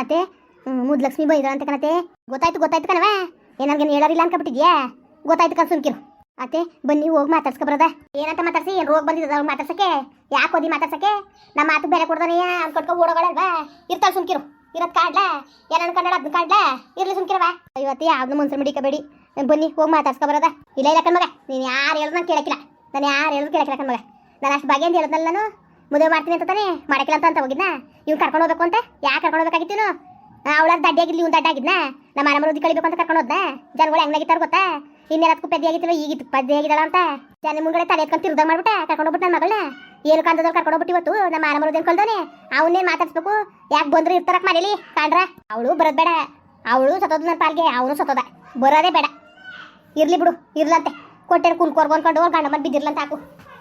ಅತ್ತೆ ಮುದ್ಲಕ್ಷ್ಮಿ ಬೈದ್ರ ಅಂತ ಕಣತೆ? ಗೊತ್ತಾಯ್ತು ಗೊತ್ತಾಯ್ತು ಕಣವ ಏನಾರ್ಗೇನು ಹೇಳಾರಿಲ್ಲ ಅನ್ಕೊಬಿಟ್ಟಿದ್ಯಾ ಗೊತ್ತಾಯ್ತು ಕಣ್ ಸುಮ್ಕಿರು. ಅತ್ತೆ, ಬನ್ನಿ, ಹೋಗಿ ಮಾತಾಡ್ಸ್ಕ ಬರದ. ಏನಂತ ಮಾತಾಡ್ಸಿ? ಏನು ರೋಗ ಬಂದಿದ್ದ ಅವ್ರು ಮಾತಾಡ್ಸಕ್ಕೆ? ಯಾಕೆ ಓದಿ ಮಾತಾಡ್ಸಕ್ಕೆ? ನಮ್ಮ ಮಾತು ಬೇರೆ ಕೊಡ್ದಾನೆ ಅನ್ಕೊಂಡ್ಕೊ ಓಡೋಗಳಲ್ವಾ? ಇರ್ತಾಳೆ ಸುಮ್ಕಿರು. ಇರೋದ್ ಕಾಡ್ಲಾ? ಏನ ಅನ್ಕೊಂಡ ಅದನ್ನ ಕಾಡ್ಲಾ? ಇರ್ಲಿ ಸುಮ್ಕಿರವ ಇವತ್ತು ಯಾವ್ದು ಮನ್ಸರ್ ಮಡಿಕಬೇಡಿ. ಬನ್ನಿ, ಹೋಗಿ ಮಾತಾಡ್ಸ್ಕ ಬರೋದ. ಇಲ್ಲ ಇಲ್ಲ ಕಣ್ಮಗ, ನೀನು ಯಾರು ಹೇಳಿದ್ರು ನಾನು ಕೇಳಕ್ಕಿಲ್ಲ. ನಾನು ಯಾರು ಹೇಳಿದ್ರು ಕೇಳಕ್ಕಿಲ್ಲ ಕಣ್ಮಗ. ನಾನು ಅಷ್ಟು ಬಗ್ಗೆ ಅಂತ ಹೇಳಿದ್ನಲ್ಲ ನಾನು. ಮದುವೆ ಮಾಡ್ತೀನಿ ಅಂತ ತಾನೇ? ಮಾಡಕ್ಕಿಲ್ಲ ಅಂತ ಅಂತ ಹೋಗಿದ್ನ? ಇವ್ನು ಕರ್ಕೊಂಡು ಹೋಗ್ಬೇಕು ಅಂತ? ಯಾಕೆ ಕರ್ಕೊಂಡು ಹೋಗ್ಬೇಕಾಗಿತ್ತು ಅವಳ ದಡ್ಡಿ ಆಗಿದ್ಲಿ, ಇವ್ನು ದಡ್ಡ ಆಗಿದ್ನ? ನಮ್ಮ ಮನೆ ಮರುದಿ ಕಳಿಬೇಕು ಅಂತ ಕರ್ಕೊಂಡು ಹೋದ್ನ? ಜನಗಳು ಹೆಂಗಾಗಿತ್ತಾರ ಗೊತ್ತಾ? ಇನ್ನೆಲ್ಲದಕ್ಕೂ ಪೆದ್ದಿ ಆಗಿತ್ತಲ್ಲ ಈಗ ಪದ್ದೆ ಆಗಿದ್ದಾಳ ಅಂತ? ಜನ ಮುಂಗಡೆ ತಲೆ ಎತ್ಕೊಂಡು ತಿರ್ದಾಗ ಮಾಡ್ಬಿಟ್ಟ, ಕರ್ಕೊಂಡು ಹೋಗ್ಬಿಟ್ಟು ನನ್ನ ಮಗಳನ್ನ ಏನು ಕಾಂತದಲ್ಲಿ ಕರ್ಕೊಂಡು ಹೋಗ್ಬಿಟ್ಟು ಇವತ್ತು? ನಮ್ಮ ಮನೆ ಮರುದಿ ಕಳ್ದವನೆ? ಅವನ್ನೇನು ಮಾತಾಡ್ಸ್ಬೇಕು? ಯಾಕೆ ಬಂದ್ರು ಇರ್ತಾರಕ್ಕೆ ಮನೇಲಿ? ಕಾಣ್ರ? ಅವಳು ಬರೋದ್ ಬೇಡ. ಅವಳು ಸತ್ತೋದು ನನ್ನ ಪಾಲ್ಗೆ, ಅವನು ಸತ್ತೋದ. ಬರೋದೇ ಬೇಡ. ಇರ್ಲಿ ಬಿಡು, ಇರ್ಲಂತೆ. ಕೊಟ್ಟೆ ಕುನ್ಕೋರ್ಗು ಅನ್ಕೊಂಡು ಗಂಡ ಮನೆ ಬಿದ್ದಿರ್ಲಂತ, ಹಾಕು.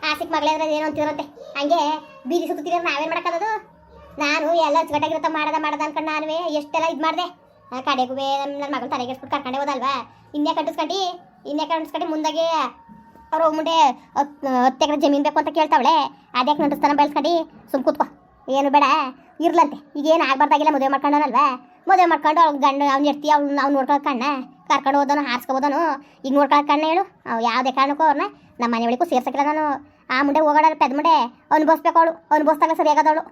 ಆಸಿಕ್ ಮಗಳೇ ಅದ್ರದ್ದು ಏನು ಅಂತಿರತ್ತೆ ಹಂಗೆ ಬೀದಿ ಸುತ್ತಿರೋ ನಾವೇನು ಮಾಡೋಕ್ಕದು ನಾನು ಎಲ್ಲ ಅಚ್ಚುಕಟ್ಟಾಗಿರತ್ತ ಮಾಡದ ಮಾಡದ ಅನ್ಕೊಂಡು ನಾನು ಎಷ್ಟೆಲ್ಲ ಇದು ಮಾಡಿದೆ. ಕಡೆಗೂ ನನ್ನ ಮಗಳು ಎಷ್ಟು ಕರ್ಕೊಂಡೆ ಹೋದಲ್ವಾ? ಇನ್ನೇ ಕಟ್ಟಿಸ್ಕೊಂಡು ಇನ್ನೇ ಕಟ್ಟಿಸ್ಕೊಂಡು ಮುಂದಾಗೆ ಅವ್ರ ಮುಂದೆ ಹತ್ತು ಎಕರೆ ಜಮೀನು ಬೇಕು ಅಂತ ಕೇಳ್ತಾವಳೆ. ಅದೇ ನಂಟಿಸ್ತಾನ ಬೆಳೆಸ್ಕೊಂಡು ಸುಮ್ ಕೂತ್ಕೊ. ಏನು ಬೇಡ, ಇರ್ಲಂತೆ. ಈಗ ಏನು ಆಗ್ಬಾರ್ದಾಗಿಲ್ಲ ಮದುವೆ ಮಾಡ್ಕೊಂಡನಲ್ವಾ ಮದುವೆ ಮಾಡ್ಕೊಂಡು ಅವ್ನ ಗಂಡ, ಅವ್ನು ಇರ್ತೀಯ ಅವ್ನು ಅವ್ನು ನೋಡ್ಕೊಳಕ್ ಕಣ್ಣ. ಕರ್ಕೊಂಡು ಹೋದನು ಹಾಸ್ಕೊಬೋದನು ಈಗ ನೋಡ್ಕೊಳಕ್ ಕಣ್ಣ ಹೇಳು. ಅವು ಯಾವುದೇ ಕಾರಣಕ್ಕೂ ಅವ್ರನ್ನ ನಮ್ಮ ಮನೆ ಒಳಗೂ ಸೇರ್ಸಕ್ಕಿಲ್ಲ ನಾನು. ಆ ಮುಂಡೆ ಹೋಗೋಣ ಪೆದ್ ಮುಂಡೆ ಅನುಭವಿಸ್ಬೇಕು ಅವಳು. ಅನುಭವಿಸ್ದಾಗ ಸರಿಯಾಗದವಳು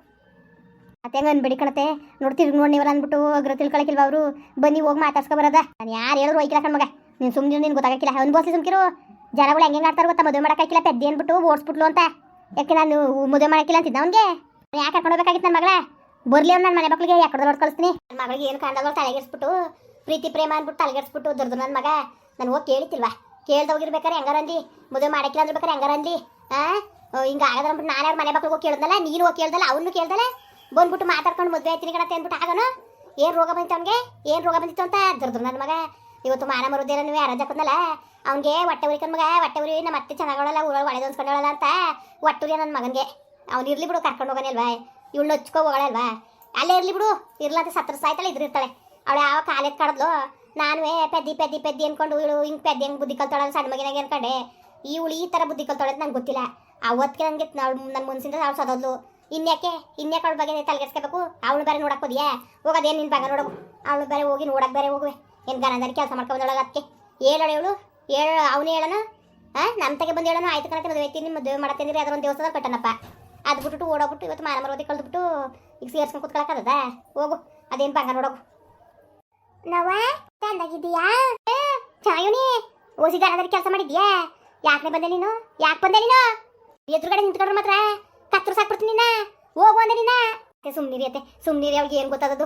ಮತ್ತೆ ಹೆಂಗ ಬಿಡಿ ಕಣತೆ. ನೋಡ್ತೀವಿ ನೋಡಿ ನೀವಲ್ಲ ಅಂದ್ಬಿಟ್ಟು ಅಗ್ರ ತಿಳ್ಕೊಳಕಿಲ್ವ ಅವರು? ಬನ್ನಿ ಹೋಗಿ ಮಾತಾಡ್ಸ್ಕೊ ಬರೋದ. ನಾನು ಯಾರು ಹೇಳಿದ್ರು ಹೋಯ್ಕಿಲ್ಲ ಕಣ್ಮಗ ನೀನು ಸುಮ್ಮನೆ ನೀನು ಗೊತ್ತಾಗಕ್ಕಿಲ್ಲ. ಅನುಭವಿಸಿ ಸುಮ್ಕಿರು. ಜನಗಳು ಹೆಂಗೆ ಆಡ್ತಾರೆ ಗೊತ್ತಾ? ಮದುವೆ ಮಾಡೋಕ್ಕಾಗಿಲ್ಲ ಪೆದ್ದೆ ಅಂದ್ಬಿಟ್ಟು ಓಡಿಸ್ಬಿಟ್ಲು ಅಂತ. ಯಾಕೆ ನಾನು ಮದುವೆ ಮಾಡೋಕ್ಕಿಲ್ಲ ಅಂತಿದ್ದ ಅವನಿಗೆ? ಯಾಕೆ ಕರ್ಕೊಂಡು ಹೋಗ್ಬೇಕಾಗಿತ್ತು ನನ್ನ ಮಗಳ? ಬರ್ಲಿ ಅವ್ನು ನನ್ನ ಮನೆ ಮಕ್ಕಳಿಗೆ ಯಾಕಡೆ ನೋಡ್ಕೊಳಿಸ್ತೀನಿ ನನ್ನ ಮಗಳಿಗೆ ಏನು ಕಾಣ್ದಾಗ ತಲೆಗೆಡ್ಸ್ಬಿಟ್ಟು ಪ್ರೀತಿ, ಪ್ರೇಮ ಅಂದ್ಬಿಟ್ಟು ತಲೆಗೆಡ್ಸ್ಬಿಟ್ಟು ದುರ್ದು ನನ್ನ ಮಗ, ನಾನು ಹೋಗಿ ಕೇಳಿತಿಲ್ವಾ? ಕೇಳ್ದೋಗಿರ್ಬೇಕಾರೆ ಹೆಂಗಾರ ಅಂದಿ ಮದುವೆ ಮಾಡಕ್ಕಿಲ್ಲ ಅಂದ್ಬೇಕಾರೆ ಹೆಂಗಾರ ಅಂದಿ ಆ? ಹಿಂಗ ಆಗದ ಅಂದ್ಬಿಟ್ಟು ನಾನು ಯಾರು ಮನೆ ಮಕ್ಳಿಗೆ ಹೋಗಿ ಕೇಳ್ದಲ್ಲ ನೀನು ಹೋಗಿ ಕೇಳ್ದಲ್ಲ, ಅವನು ಕೇಳ್ದಲ್ಲ? ಬಂದ್ಬಿಟ್ಟು ಮಾತಾಡ್ಕೊಂಡು ಮದುವೆ ಆಯ್ತೀನಿ ಕಣತ್ತೆ ಅಂದ್ಬಿಟ್ಟು ಆಗನು ಏನು ರೋಗ ಬಂದಿತ್ತು ಅವ್ನಿಗೆ? ಏನು ರೋಗ ಬಂದಿತ್ತು ಅಂತ ದುರ್ದು ನನ್ನ ಮಗ. ಇವತ್ತು ಮಾನ ಮರುದೇನ ನೀವು ಯಾರ ಹಾಕೋದ್ನಲ್ಲ? ಅವ್ನಿಗೆ ಹೊಟ್ಟೆ ಉರಿ ಮಗ, ಹೊಟ್ಟೆ ಉರಿ ನಮ್ಮ ಮತ್ತೆ ಚೆನ್ನಾಗೋಳಲ್ಲ ಒಳಗೆ ಹೊಂದ್ಕೊಂಡೋಳಲ್ಲ ಅಂತ ಹೊಟ್ಟೆ ಉರಿಯ ನನ್ನ ಮಗನಿಗೆ. ಅವ್ನು ಇರ್ಲಿ ಬಿಡು ಕರ್ಕೊಂಡು ಹೋಗೋನಿಲ್ವ ಇವಳು ಹಚ್ಕೋ ಹೋಗೋಳಲ್ವಾ ಅಲ್ಲೇ ಇರ್ಲಿ ಬಿಡು ಇರ್ಲಂತ ಸತ್ರ ಸಾಯ್ತಾಳೆ ಇದ್ರಿರ್ತಾಳೆ ಅವಳು ಯಾವ ಕಾಲಕ್ಕೆ ಕಡದ್ಲು? ನಾನು ಪೆದ್ದಿ ಪೆದ್ದಿ ಪೆದ್ದಿ ಅನ್ಕೊಂಡು ಇವಳು ಹಿಂಗೆ ಪೆದ್ದಿ ಹೆಂಗೆ ಬುದ್ಧಿ ಕಲ್ತಾಳ ಸಣ್ಣ ಮಗಿನಾಗ ಅನ್ಕೊಂಡೆ. ಈ ಉಳಿ ಈ ಥರ ಬುದ್ಧಿ ಕಲ್ತಾಳೆ ಅಂತ ನಂಗೆ ಗೊತ್ತಿಲ್ಲ. ಅವತ್ತಿಗೆ ನನಗೆ ನನ್ನ ಮುನ್ಸಿಂದ ಅವ್ಳು ಸದೋದ್ಲು. ಇನ್ಯಾಕೆ ಇನ್ಯಾಕೆ ಅವಳ ಬಗ್ಗೆ ತಲೆಗೆಸ್ಕೋಬೇಕು ಅವಳು ಬೇರೆ ನೋಡಕ್ಕೆ ಹೋದಿಯಾ? ಹೋಗೋದೇನು ನಿನ್ನ ಬಗ್ಗೆ ನೋಡೋದು ಅವಳು ಬೇರೆ ಹೋಗಿ ನೋಡಕ್ಕೆ ಬೇರೆ ಹೋಗುವೆ. ಏನು ಗನದಲ್ಲಿ ಕೆಲಸ ಮಾಡ್ಕೊಂಬಂದೊಳಗೆ ಅದಕ್ಕೆ ಹೇಳೋಳು ಇವಳು? ಹೇಳ ಅವನು ಹೇಳೋಣ? ಹಾಂ ನಮ್ಮ ತಗೆ ಬಂದು ಹೇಳೋಣ? ಆಯ್ತು ಕಣಕ್ಕೆ ಮದುವೆ ಐತಿ ನಿಮ್ಮ ಮದುವೆ ಮಾಡತ್ತೇಂದ್ರಿ ಅದೊಂದು ದೇವಸ್ಥಾನ ಕಟ್ಟನಪ್ಪ ಅದು ಬಿಟ್ಬಿಟ್ಟು ಓಡೋಗ್ಬಿಟ್ಟು ಇವತ್ತು ಮಾನ ಮರೋದಿ ಕಳೆದ್ಬಿಟ್ಟು ಈಗ ಸೇರ್ಸ್ಕೊಂಡು ಕೂತ್ಕೊಳಕ್ಕದ ಹೋಗು, ಅದೇನು ಬಂಗ ನೋಡೋಗು. ನವ? ಚಂದಾಗಿದ್ದೀಯಾ? ಚೆನ್ನಾಗಿ ಓಸಿ ಗನದಲ್ಲಿ ಕೆಲಸ ಮಾಡಿದ್ಯಾ? ಯಾಕೆ ಬಂದೆ ನೀನು? ಯಾಕೆ ಬಂದೆ ನೀನು? ಎದುರುಗಡೆ ನಿಂತ್ಕೊಂಡ್ರೆ ಮಾತ್ರ. ಕತ್ತರು ಸಾಕ್ಬಿಡ್ತೀನಿ ನಿನ್ನ. ಹೋಗು ಅಂದೆ ನಿನ್ನ ಸುಮ್ನಿರಿ ಅತ್ತೆ ಸುಮ್ನಿರಿ ಅವ್ಳಿಗೆ ಏನು ಗೊತ್ತಾಗೋದು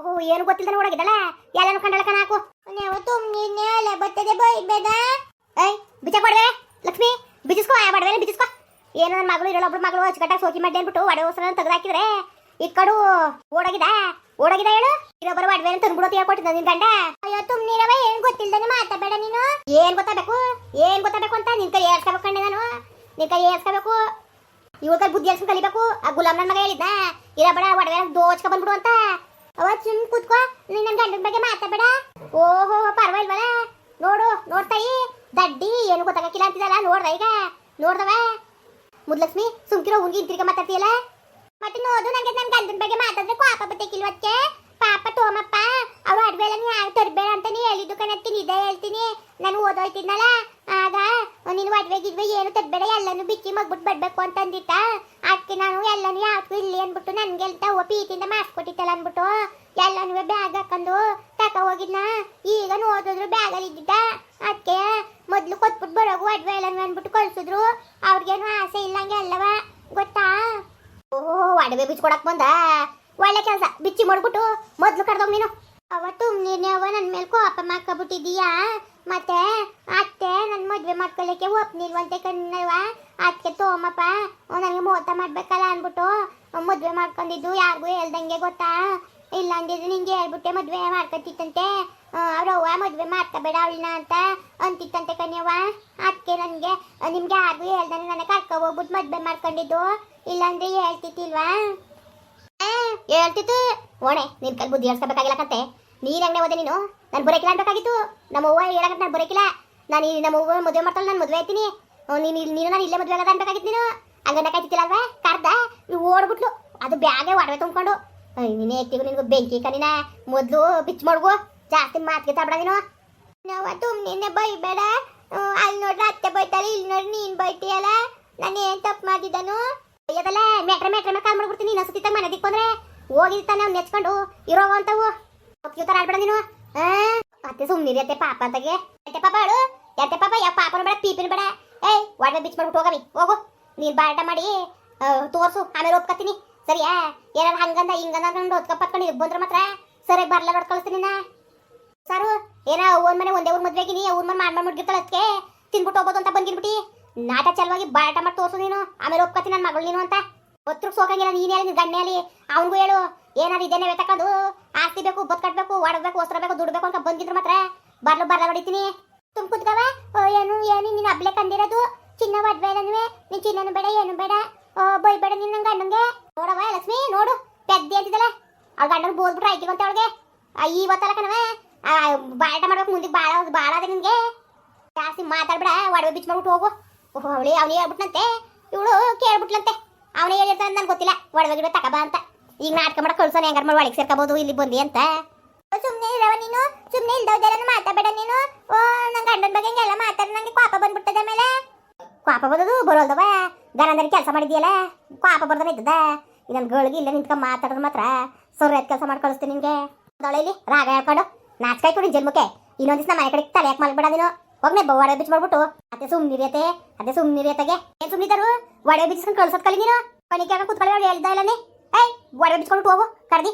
ಓಹೋ ಏನು ಗೊತ್ತಿಲ್ಲ ನೋಡಾಗಿದ್ದಲ್ಲ ಎಲ್ಲಾನು ಕಂಡಳಕನ ಹಾಕು. ನೀವು ತುಮ್ನಿನೇ ಬತ್ತದೆ ಬೈಬೇಡ ಐ ಬಿಚ್ಚ ಕೊಡ್ವೆ ಲಕ್ಷ್ಮಿ. ಬಿಜಿಸ್ಕೋ ಆ ಬಡವೆ ಬಿಜಿಸ್ಕೋ. ಏನು ನನ್ನ ಮಗಳು ಇರೋಳು ಒಬ್ಳು ಮಗಳು ಅಚ್ಚುಕಟ್ಟಾಗಿ ಸೋಕಿ ಮಾಡಿ ಅಂದ್ಬಿಟ್ಟು ಒಡೆ ಹೊಸನ ತೆಗೆದಾಕಿದ್ರೆ. ಇಟ್ಕಡು ಓಡೋಗಿದ ಓಡೋಗಿದ ಹೇಳು? ಇರೋ ಬರುವ ಒಡವೆನ ತಂದ್ಬಿಡೋತಿ ಹೇಳ್ಕೊಟ್ಟಿದ್ದ ನಿನ್ ಗಂಡ? ಅಯ್ಯೋ ತುಮ್ನಿರವ ಏನ್ ಗೊತ್ತಿಲ್ದಾನೆ ಮಾತಾಡಬೇಡ ನೀನು? ಏನ್ ಗೊತ್ತಾಗಬೇಕು? ಏನ್ ಗೊತ್ತಾಗಬೇಕು ಅಂತ ನಿನ್ ಕೈ ಏರ್ಸ್ಕೋಬೇಕು ನಾನು. ನಿನ್ ಕೈ ಏರ್ಸ್ಕೋಬೇಕು. ಇವಾಗ ಬುದ್ಧಿ ಹೇಳ್ಸ್ಕೊಂಡು ಕಲಿಬೇಕು. ಆ ಗುಲಾಮ್ ಮಗ ಹೇಳಿದ್ದ ಇರಬೇಡ ಒಡವೆ ದೋಚ್ಕೊ ಬಂದ್ಬಿಡು ಅಂತ. ಅವ ಸುಮ್ ಕೂತ್ಕೋ, ನೀನ್ ನನ್ ಗಂಡನ ಬಗ್ಗೆ ಮಾತಾಡಬೇಡ. ಓಹೋ ಪರವಾಗಿಲ್ವಲ್ಲ? ನೋಡು ನೋಡ್ತಾಯಿ ದಡ್ಡಿ, ಏನು ಗೊತ್ತಾಗಕ್ಕಿಲ್ಲ ಅಂತಿದಲ್ಲ, ನೋಡ್ದ ಈಗ? ನೋಡ್ದವ? ಮುದ್ಲಕ್ಷ್ಮಿ, ಸುಮ್ಕಿರೋ ಹುಂಗಿ ತಿರ್ಗ ಮಾತಾಡ್ತೀಯಲ್ಲ? ಮತ್ತೆ ನೋಡು ನನಗೆ ನನ್ನ ಗಂಡನ ಬಗ್ಗೆ ಮಾತಾಡಿದ್ರೆ ಪಾಪ ಬತ್ತಕ್ಕಿಲ್ವಕ್ಕೆ ಪಾಪ ತೋಮಪ್ಪ ಅವ ಅಡ್ವೆಲ್ಲ ನೀ ಆಗ ತರ್ಬೇಡ ಅಂತ ನೀ ಹೇಳಿದ್ದು ಕಣತ್ತೀನಿ ಇದೇ ಹೇಳ್ತೀನಿ. ನಾನು ಓದೋಯ್ತಿದ್ನಲ್ಲ ಆಗ ನೀನು ಒಡವೆ ಗಿಡ್ವೆ ಏನು ತರಬೇಡ, ಎಲ್ಲನೂ ಬಿಚ್ಚಿ ಮಗ್ಬಿಟ್ಟು ಬರ್ಬೇಕು ಅಂತ ಅಂದಿತ್ತ ಅದಕ್ಕೆ ನಾನು ಎಲ್ಲನೂ ಯಾವ್ದು ಇಲ್ಲಿ ಅಂದ್ಬಿಟ್ಟು ನನಗೆ ಅಂತ ಓ ಪೀತಿಂದ ಮಾಡಿಸ್ಕೊಟ್ಟಿತ್ತಲ್ಲ ಅಂದ್ಬಿಟ್ಟು ಎಲ್ಲಾನು ಬ್ಯಾಗ್ ಹಾಕೊಂಡು ತಕ ಹೋಗಿದ್ನ. ಈಗ ಓದಿದ್ರು ಬ್ಯಾಗಲ್ಲಿ ಇದ್ದಿದ್ದ. ಅದಕ್ಕೆ ಮೊದಲು ಕೊತ್ಬಿಟ್ಟು ಬರೋಗು ಅಡ್ವೆ ಎಲ್ಲನೂ ಅಂದ್ಬಿಟ್ಟು ಕಳ್ಸಿದ್ರು. ಅವ್ರಿಗೇನು ಆಸೆ ಇಲ್ಲಂಗೆ ಅಲ್ಲವ, ಗೊತ್ತಾ? ಓಹೋ ಬಿಚ್ಚಿ ಬಿಚ್ಕೊಡಕ್ ಬಂದ? ಒಳ್ಳೆ ಕೆಲಸ, ಬಿಚ್ಚಿ ಮಾಡ್ಬಿಟ್ಟು ಮೊದ್ಲು ಕರ್ದವ್ ನೀನು. ಅವತ್ತು ನೀನೆ ನನ್ ನನ್ನ ಮೇಲೆ ಕೋಪ ಮಾಡ್ಕೊಬಿಟ್ಟಿದೀಯಾ ಮತ್ತೆ ಅತ್ತೆ ನನ್ನ ಮದ್ವೆ ಮಾಡ್ಕೊಳ್ಳಿಕ್ಕೆ ಒಪ್ನಿಲ್ವಂತೆ ಕಣ್ಣವ ಅದಕ್ಕೆ ತೋಮಪ್ಪ ನನಗೆ ಮೋತ ಮಾಡ್ಬೇಕಲ್ಲ ಅನ್ಬಿಟ್ಟು ಮದ್ವೆ ಮಾಡ್ಕೊಂಡಿದ್ದು ಯಾರಿಗೂ ಹೇಳ್ದಂಗೆ ಗೊತ್ತಾ? ಇಲ್ಲ ಅಂದಿದ್ರೆ ನಿಂಗೆ ಹೇಳ್ಬಿಟ್ಟೆ ಮದ್ವೆ ಮಾಡ್ಕೊತಿತ್ತಂತೆ. ಅವ್ರ ಅವ್ವ ಮದ್ವೆ ಮಾಡ್ಕೋಬೇಡ ಅವಳನ್ನ ಅಂತ ಅಂತಿತ್ತಂತೆ ಕನ್ಯವ್ವ. ಅದಕ್ಕೆ ನನಗೆ, ನಿಮ್ಗೆ ಯಾರಿಗೂ ಹೇಳ್ದಂಗೆ ನನಗೆ ಕರ್ಕೊ ಹೋಗ್ಬಿಟ್ಟು ಮದ್ವೆ ಮಾಡ್ಕೊಂಡಿದ್ದು. ಇಲ್ಲಾಂದ್ರೆ ಹೇಳ್ತಿತ್ತಿಲ್ವಾ ಹೇಳ್ತಿತ್ತು ಓಣೆ, ನಿನ್ ಕಲ್ ಬುದ್ಧಿ ಹೇಳ್ಸ್ಕೊಬೇಕಾಗಿಲ್ಲ ಕತೆ. ನೀನ್ ಹೆಂಗೆ ಓದೆ ನೀನು? ನಾನು ಬರೋಕಿಲ್ಲ ಅನ್ಬೇಕಾಗಿತ್ತು. ನಮ್ಮ ಅವ್ವ ಹೇಳಕಂತ ನಾನು ಬರೋಕಿಲ್ಲ. ನಾನು ನಮ್ಮ ಅವ್ವ ಮದುವೆ ಮಾಡ್ತಾಳೆ, ನಾನು ಮದುವೆ ಆಯ್ತೀನಿ. ನೀನು ನೀನು ನಾನು ಇಲ್ಲೇ ಮದುವೆ ಆಗದ ಅನ್ಬೇಕಾಗಿತ್ತು ನೀನು. ಹಂಗನ್ನ ಕಾಯ್ತಿತ್ತಿಲ್ಲ ಅಲ್ವಾ ಕರ್ದ ಓಡ್ಬಿಟ್ಲು. ಅದು ಬ್ಯಾಗೆ ಒಡವೆ ತುಂಬ್ಕೊಂಡು. ನೀನು ಎತ್ತಿಗೂ ನಿನಗೂ ಬೆಂಕಿ ಕಣಿನ ಮೊದಲು ಬಿಚ್ಚ ಮಾಡ್ಗು ಜಾಸ್ತಿ ಮಾತಿಗೆ ತಬಡ ನೀನು. ನಾವು ನಿನ್ನೆ ಬೈಬೇಡ. ಅಲ್ಲಿ ನೋಡ್ರಿ ಅತ್ತೆ ಬೈತಾಳೆ ಇಲ್ಲಿ ನೋಡ್ರಿ ನೀನ್ ಬೈತೀಯಲ್ಲ. ನಾನು ಏನ್ ತಪ್ಪು ಮಾಡಿದ್ದನು? ಅಯ್ಯದಲ್ಲ ಮೆಟ್ರೆ ಮೆಟ್ರೆ ಮೇಲೆ ಕಾಲ್ ಮಾಡ್ಬಿಡ್ತೀನಿ. ನೀನು ಸುತ್ತಿತ್ತ ಮನೆ ದಿಕ್ಕೊಂಡ್ರೆ ಹೋಗಿರ್ತಾನೆ ಅವ್ನು ನೆಚ್ಕೊಂಡು ಇರೋ ಅಂತವು. ತರ ಆಡ್ಬೇಡ ನೀನು? ಅತ್ತೆ ಸುಮ್ಮನಿರಿ ಅತ್ತೆ ಪಾಪ ಅಂತಾಗೆ. ಅತ್ತೆ ಪಾಪ ಹೇಳು ಅತ್ತೆ ಪಾಪ ಯಾವ ಪಾಪನ ಬೇಡ, ಪೀಪಿನ ಬೇಡ. ಏಯ್, ಒಡವೆ ಬಿಚ್ ಮಾಡ್ಬಿಟ್ಟು ಹೋಗವಿ. ಹೋಗು. ನೀನು ಬಾಟ ಮಾಡಿ ತೋರ್ಸು. ಆಮೇಲೆ ಒಪ್ಕತ್ತೀನಿ ಸರಿಯಾ ಏನಾರು ಹಂಗಂದ ಹಿಂಗಂದ ಅಂದ್ಕೊಂಡು ಹೊತ್ಕ ಪತ್ಕೊಂಡು ಬಂದ್ರೆ ಮಾತ್ರ ಸರಿ ಬರ್ಲ ಹೊಡ್ ಕಳಿಸ್ತೀನಿ ನಾ ಸಾರು ಏನ ಒಂದ್ ಮನೆ ಒಂದೇ ಊರ್ ಮದ್ವೆ ಆಗಿನಿ ಅವ್ರ ಮನೆ ಮಾಡ್ ಮಾಡ್ಬಿಡ್ತಾಳೆ ಅದಕ್ಕೆ ತಿನ್ಬಿಟ್ಟು ಹೋಗೋದು ಅಂತ ಬಂದಿರ್ಬಿಟ್ಟಿ ನಾಟ ಚಲವಾಗಿ ಬಾಟ ಮಾಡಿ ತೋರ್ಸು ನೀನು. ಆಮೇಲೆ ಒಪ್ಕತಿ ನನ್ನ ಮಗಳು ನೀನು ಅಂತ. ಒತ್ತರು ಸೋಕಂಗಿಲ್ಲ ನೀನ್ ಹೇಳಿ ನಿನ್ ಗಣ್ಣೆ ಅಲ್ಲಿ ಅವನಿಗೂ ಹೇಳು ಏನಾರು ಇದೇನೆ ತಕೊಂಡು ಆಸ್ತಿ ಬೇಕು ಬದ್ ಕಟ್ಬೇಕು ಒಡಬೇಕು ವಸ್ತ್ರ ಬೇಕು ದುಡ್ಡು ಬೇಕು ಅಂತ ಬಂದಿದ್ರು ಮಾತ್ರ. ಬರ್ಲು ಬರ್ಲ ಹೊಡಿತೀನಿ ತುಂಬ ಕುತ್ಕವ? ಏನು ಏನು ನೀನು ಅಬ್ಲೆ ಕಂದಿರೋದು ಚಿನ್ನ ಮದ್ವೆ ನೀನು ನೀನ್ ಚಿನ್ನನು ಬೇಡ ಏನು ಬೇಡ. ಓ, ಬೈಬೇಡ ನಿನ್ನ ನಂಗೆ ನೋಡವ ಲಕ್ಷ್ಮಿ, ನೋಡು. ಪೆದ್ದೆ ಅಂತಿದ್ದಲ್ಲ. ಅವ್ಳ ಗಂಡನ ಬೋದ್ಬಿಟ್ರೆ ಆಯ್ತು ಅವಳಿಗೆ. ಇವತ್ತಲ್ಲ ಕಣವ ಬಾಟ ಮಾಡ್ಬೇಕು ಮುಂದೆ ಬಾಳ ಬಾಳ ಅದ ನಿನ್ಗೆ. ಜಾಸ್ತಿ ಮಾತಾಡ್ಬೇಡ ಒಡವೆ ಬಿಚ್ಚ ಮಾಡ್ಬಿಟ್ಟು ಹೋಗು. ಓಹೋ, ಅವಳಿ ಅವನಿಗೆ ಹೇಳ್ಬಿಟ್ನಂತೆ. ಇವಳು ಕೇಳ್ಬಿಟ್ಲಂತೆ. ಅವನೇ ಹೇಳಿರ್ತಾನೆ ನನ್ಗೆ ಗೊತ್ತಿಲ್ಲ. ಒಡವೆ ಗಿಡ ತಕಬಾ ಅಂತ. ಈಗ ನಾಟಕ ಮಾಡಕ್ ಕಳ್ಸೋಣ, ಹೆಂಗಾರ ಮಾಡಿ, ಒಳಗೆ ಸೇರ್ಕೋಬಹುದು ಇಲ್ಲಿ ಬಂದಿ ಅಂತ. ಸುಮ್ಮನೆ ಇಲ್ಲವ ನೀನು? ಸುಮ್ಮನೆ ಇಲ್ದವ್ದೆಲ್ಲ ಮಾತಾಡಬೇಡ ನೀನು? ಓ ನನ್ನ ಗಂಡನ ಬಗ್ಗೆ ಹಿಂಗೆಲ್ಲ ಮಾತಾಡ ನಂಗೆ ಪಾಪ ಬಂದ್ಬಿಟ್ಟದೆ ಮೇಲೆ ಪಾಪ ಬರೋದು ಬರೋಲ್ದವ ಗರಂದರಿ ಕೆಲಸ ಮಾಡಿದ್ಯಲ್ಲ ಪಾಪ ಬರ್ದನ ಇದ್ದದ? ನನ್ನ ಗಳಿಗೆ ಇಲ್ಲ ನಿಂತ್ಕೊಂಡು ಮಾತಾಡೋದು ಮಾತ್ರ. ಸೊರ್ಯಾದ ಕೆಲಸ ಮಾಡಿ ಕಳಿಸ್ತೀನಿ ನಿಂಗೆ ದೊಳೆಯಲ್ಲಿ ರಾಗ ಹೇಳ್ಕೊಂಡು ನಾಚ್ಕಾಯ್ ಕೊಡಿ ಜನ್ಮಕ್ಕೆ ಇನ್ನೊಂದು ದಿವಸ ಮನೆ ಕಡೆಗೆ ತಲೆ ಯಾಕೆ ಮಲ್ಬೇಡ ನೀನು? ಹೋಗ್ನೆ ಒಡೆ ಬಿಚ್ಚ ಮಾಡ್ಬಿಟ್ಟು. ಅತ್ತೆ ಸುಮ್ನಿರಿಯತೆ ಅತ್ತೆ ಸುಮ್ನಿರಿಯತೆಗೆ ಏನ್ ಸುಮ್ನಿದ್ದಾರು ಒಡೆ ಬಿಚ್ಕೊಂಡು ಕಳ್ಸೋದ್ ಕಲಿ ನೀನು? ಪಣಿಕೆ ಕುತ್ಕೊಳ್ಳಿ ಅವ್ಳು ಹೇಳ್ದ ಇಲ್ಲನೆ. ಏಯ್ ಒಡೆ ಬಿಚ್ಕೊಂಡು ಹೋಗು, ಕರ್ದಿ.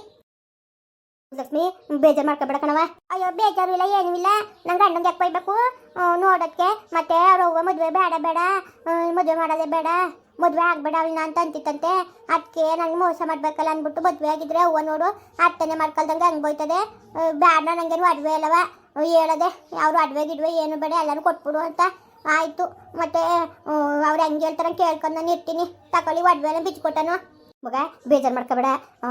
ಲಕ್ಷ್ಮಿ, ಬೇಜಾರು ಮಾಡ್ಕೊಬೇಡ ಕಣವ ಅಯ್ಯೋ, ಬೇಜಾರು ಇಲ್ಲ, ಏನೂ ಇಲ್ಲ. ನಂಗೆ ಅಣ್ಣಂಗೆ ಯಾಕೆ ಬೈಬೇಕು? ನೋಡೋಕ್ಕೆ. ಮತ್ತೆ ಅವ್ರವ್ವ ಮದುವೆ ಬೇಡ ಬೇಡ. ಮದುವೆ ಮಾಡೋದೇ ಬೇಡ. ಮದುವೆ ಆಗಬೇಡ ಅವಳನ್ನ ಅಂತ ಅಂತಿತ್ತಂತೆ. ಅದಕ್ಕೆ ನನಗೆ ಮೋಸ ಮಾಡಬೇಕಲ್ಲ ಅಂದ್ಬಿಟ್ಟು ಮದುವೆ ಆಗಿದ್ರೆ ಅವ್ವ ನೋಡು ಅತ್ತನೇ ಮಾಡ್ಕೊಳ್ದಂಗೆ ಹಂಗೆ ಹೋಯ್ತದೆ. ಬೇಡ ನನಗೇನು ಅಡ್ವೆ ಅಲ್ಲವ ಹೇಳದೆ, ಅವರು ಅಡ್ವೆ ಗಿಡ್ವೆ ಏನು ಬೇಡ, ಎಲ್ಲರೂ ಕೊಟ್ಬಿಡು ಅಂತ ಆಯಿತು. ಮತ್ತೆ ಅವ್ರು ಹೆಂಗೆ ಹೇಳ್ತಾರೆ ಕೇಳ್ಕೊಂಡು ನಾನು ಇರ್ತೀನಿ. ತಗೊಳ್ಳಿ ಒಡ್ವೆನ ಬಿಚ್ಚಿಕೊಟ್ಟನು ಮಗ, ಬೇಜಾರು ಮಾಡ್ಕೋಬೇಡ.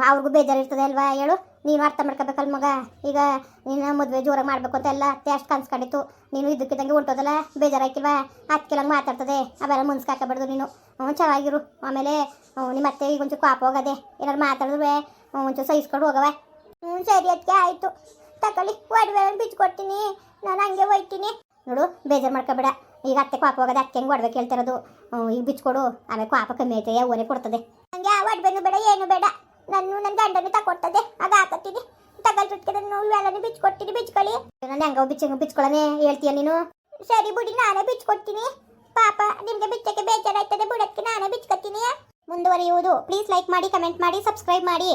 ಅವ್ರಿಗೂ ಬೇಜಾರು ಇರ್ತದೆ ಅಲ್ವಾ, ಹೇಳು. ನೀನು ಅರ್ಥ ಮಾಡ್ಕೋಬೇಕಲ್ಲ ಮಗ? ಈಗ ನೀನು ಮದುವೆ ಜೋರಾಗಿ ಮಾಡಬೇಕು ಅಂತ ಎಲ್ಲ ಅತ್ತೆ ಅಷ್ಟು ಕನ್ಸ್ಕೊಂಡಿತ್ತು. ನೀನು ಇದಕ್ಕಿದ್ದಂಗೆ ಹೊಂಟೋದಲ್ಲ? ಬೇಜಾರಾಯ್ಕಿಲ್ವಾ? ಅದಕ್ಕೆಲ್ಲಂಗೆ ಮಾತಾಡ್ತದೆ. ಅವೆಲ್ಲ ಮುನ್ಸ್ಕಾಕಬಾರ್ದು ನೀನು. ಹ್ಞೂ, ಚೆನ್ನಾಗಿರು. ಆಮೇಲೆ ನಿಮ್ಮ ಅತ್ತೆ ಈಗ ಒಂಚೂರು ಕಾಪ ಹೋಗದೆ. ಏನಾರು ಮಾತಾಡಿದ್ರೆ ಒಂಚೂರು ಸಹಿಸ್ಕೊಂಡು ಹೋಗವ ಹ್ಞೂ, ಸರಿ ಅದಕ್ಕೆ ಆಯಿತು. ತಗೊಳ್ಳಿ. ಒಡವೆ ಬಿಚ್ಕೊಡ್ತೀನಿ. ನಾನು ಹಂಗೆ ಒಯ್ತೀನಿ ನೋಡು, ಬೇಜಾರು ಮಾಡ್ಕೋಬೇಡ. ಈಗ ಅತ್ತೆ ಕಾಪ ಹೋಗೋದು ಅತ್ತೆ ಹೆಂಗೆ ಒಡವೆ ಕೇಳ್ತಿರೋದು? ಈಗ ಬಿಚ್ಕೊಡು. ಆಮೇಲೆ ಕಾಪ ಕಮ್ಮಿ ಆಯ್ತು ಯಾವ ಊರೇ ಕೊಡ್ತದೆ. ಹಂಗೆ ಒಡವೆನೂ ಬೇಡ, ಏನು ಬೇಡ. ನಾನು ನನ್ನ ಗಂಡನು ತಕೊಡ್ತದೆ ಆಗ ಹಾಕತ್ತೀನಿ ತಗೊಳ್ಬಿಟ್ಕೆ ನಾನು ಇವೆಲ್ಲನೂ ಬಿಚ್ಕೊಡ್ತೀನಿ ಬಿಚ್ಕೊಳ್ಳಿ. ನಾನು ಹೆಂಗ ಬಿಚ್ಚ ಬಿಚ್ಕೊಳ್ಳನೆ ಹೇಳ್ತೀಯ ನೀನು? ಸರಿ ಬಿಡಿ ನಾನೇ ಬಿಚ್ಕೊಡ್ತೀನಿ. ಪಾಪ ನಿಮಗೆ ಬಿಚ್ಚಕ್ಕೆ ಬೇಜಾರಾಯ್ತದೆ ಬುಡಕ್ಕೆ ನಾನೇ ಬಿಚ್ಕೊತೀನಿ ಮುಂದುವರಿಯುವುದು. ಪ್ಲೀಸ್ ಲೈಕ್ ಮಾಡಿ ಕಮೆಂಟ್ ಮಾಡಿ ಸಬ್ಸ್ಕ್ರೈಬ್ ಮಾಡಿ.